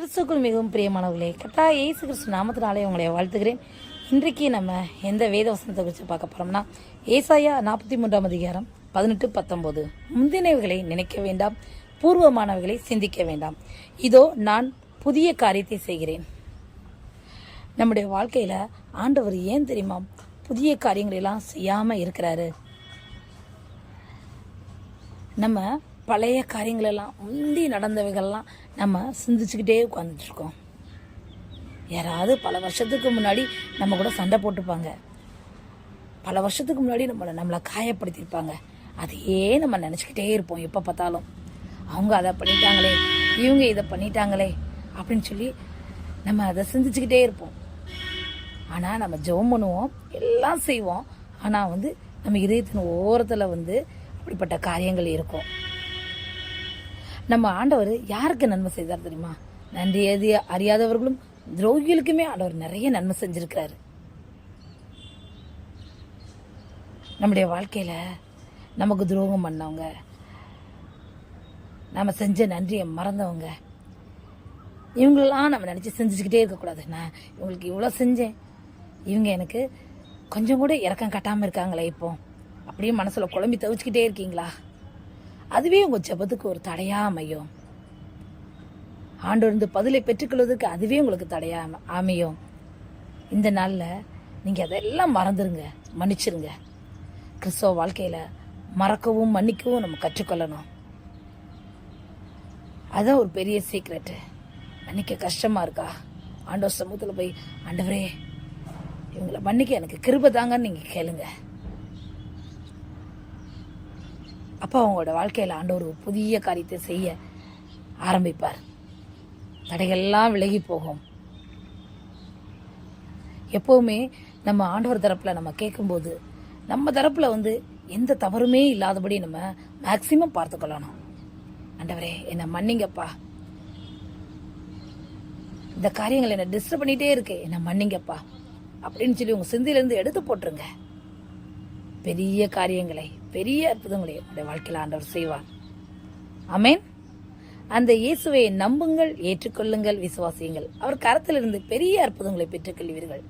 கிறிஸ்துக்குள் மிகவும் பிரியமானவர்களே கத்தா இயேசு கிறிஸ்து நாமத்தினாலே உங்களை வாழ்த்துகிறேன். இன்றைக்கு நம்ம எந்த வேத வசனத்தை குறித்து பார்க்க போறோம்னா ஏசாயா நாற்பத்தி மூன்றாம் அதிகாரம் பதினெட்டு பத்தொன்பது. முந்தினவைகளை நினைக்க வேண்டாம் பூர்வமானவைகளை சிந்திக்க வேண்டாம். இதோ நான் புதிய காரியத்தை செய்கிறேன். நம்முடைய வாழ்க்கையில ஆண்டவர் ஏன் தெரியுமா புதிய காரியங்களை எல்லாம் செய்யாம இருக்கிறாரு? நம்ம பழைய காரியங்களெல்லாம் முந்தி நடந்தவைகள்லாம் நம்ம சிந்திச்சுக்கிட்டே உட்காந்துட்ருக்கோம் யாராவது பல வருஷத்துக்கு முன்னாடி நம்ம கூட சண்டை போட்டுப்பாங்க. பல வருஷத்துக்கு முன்னாடி நம்மளை நம்மளை காயப்படுத்தியிருப்பாங்க. அதையே நம்ம நினச்சிக்கிட்டே இருப்போம் எப்போ பார்த்தாலும். அவங்க அதை பண்ணிட்டாங்களே இவங்க இதை பண்ணிட்டாங்களே அப்படின்னு சொல்லி நம்ம அதை சிந்திச்சுக்கிட்டே இருப்போம். ஆனால் நம்ம ஜெபம் பண்ணுவோம் எல்லாம் செய்வோம். ஆனால் வந்து நம்ம இதயத்தின் ஓரத்தில் வந்து அப்படிப்பட்ட காரியங்கள் இருக்கும். நம்ம ஆண்டவர் யாருக்கு நன்மை செய்தார் தெரியுமா? நன்றி அறிய அறியாதவர்களும் துரோகிகளுக்குமே ஆண்டவர் நிறைய நன்மை செஞ்சிருக்கிறாரு. நம்முடைய வாழ்க்கையில நமக்கு துரோகம் பண்ணவங்க நம்ம செஞ்ச நன்றியை மறந்தவங்க இவங்களெல்லாம் நம்ம நினச்சி செஞ்சுக்கிட்டே இருக்கக்கூடாது. நான் இவங்களுக்கு இவ்வளோ செஞ்சேன். இவங்க எனக்கு கொஞ்சம் கூட இறக்கம் கட்டாமல் இருக்காங்களே இப்போ. அப்படியே மனசில் குழம்பி தவிச்சுக்கிட்டே இருக்கீங்களா? அதுவே உங்கள் ஜெபத்துக்கு ஒரு தடையாக அமையும். ஆண்டோர்ந்து பதிலை பெற்றுக்கொள்வதற்கு அதுவே உங்களுக்கு தடையா அமையும். இந்த நாளில் நீங்கள் அதெல்லாம் மறந்துருங்க மன்னிச்சிருங்க. கிறிஸ்தவ வாழ்க்கையில் மறக்கவும் மன்னிக்கவும் நம்ம கற்றுக்கொள்ளணும். அதுதான் ஒரு பெரிய சீக்ரெட்டு மன்னிக்க கஷ்டமாக இருக்கா? ஆண்டவர் சமூகத்தில் போய் ஆண்டவரே இவங்களை மன்னிக்க எனக்கு கிருப தாங்கன்னு நீங்கள் கேளுங்கள் அப்போ அவங்களோட வாழ்க்கையில் ஆண்டவர் ஒரு புதிய காரியத்தை செய்ய ஆரம்பிப்பார். தடைகள்லாம் விலகி போகும். எப்போவுமே நம்ம ஆண்டவர் தரப்பில் நம்ம கேட்கும்போது நம்ம தரப்பில் வந்து எந்த தவறுமே இல்லாதபடி நம்ம மேக்சிமம் பார்த்துக்கொள்ளணும் ஆண்டவரே என்னை மன்னிங்கப்பா. இந்த காரியங்கள் என்னை டிஸ்டர்ப் பண்ணிகிட்டே இருக்கு. என்னை மன்னிங்கப்பா. அப்படின்னு சொல்லி உங்கள் சிந்தையிலேருந்து எடுத்து போட்டுருங்க. பெரிய காரியங்களை பெரிய அற்புதங்களை உங்களுடைய வாழ்க்கையில் ஆண்டவர் செய்வார். அமேன் அந்த இயேசுவை நம்புங்கள் ஏற்றுக்கொள்ளுங்கள் விசுவாசியுங்கள். அவர் கரத்திலிருந்து பெரிய அற்புதங்களை பெற்றுக்கொள்வீர்கள்.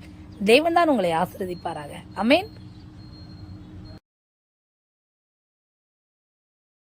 தேவன் தான் உங்களை ஆசீர்வதிப்பாராக. அமேன்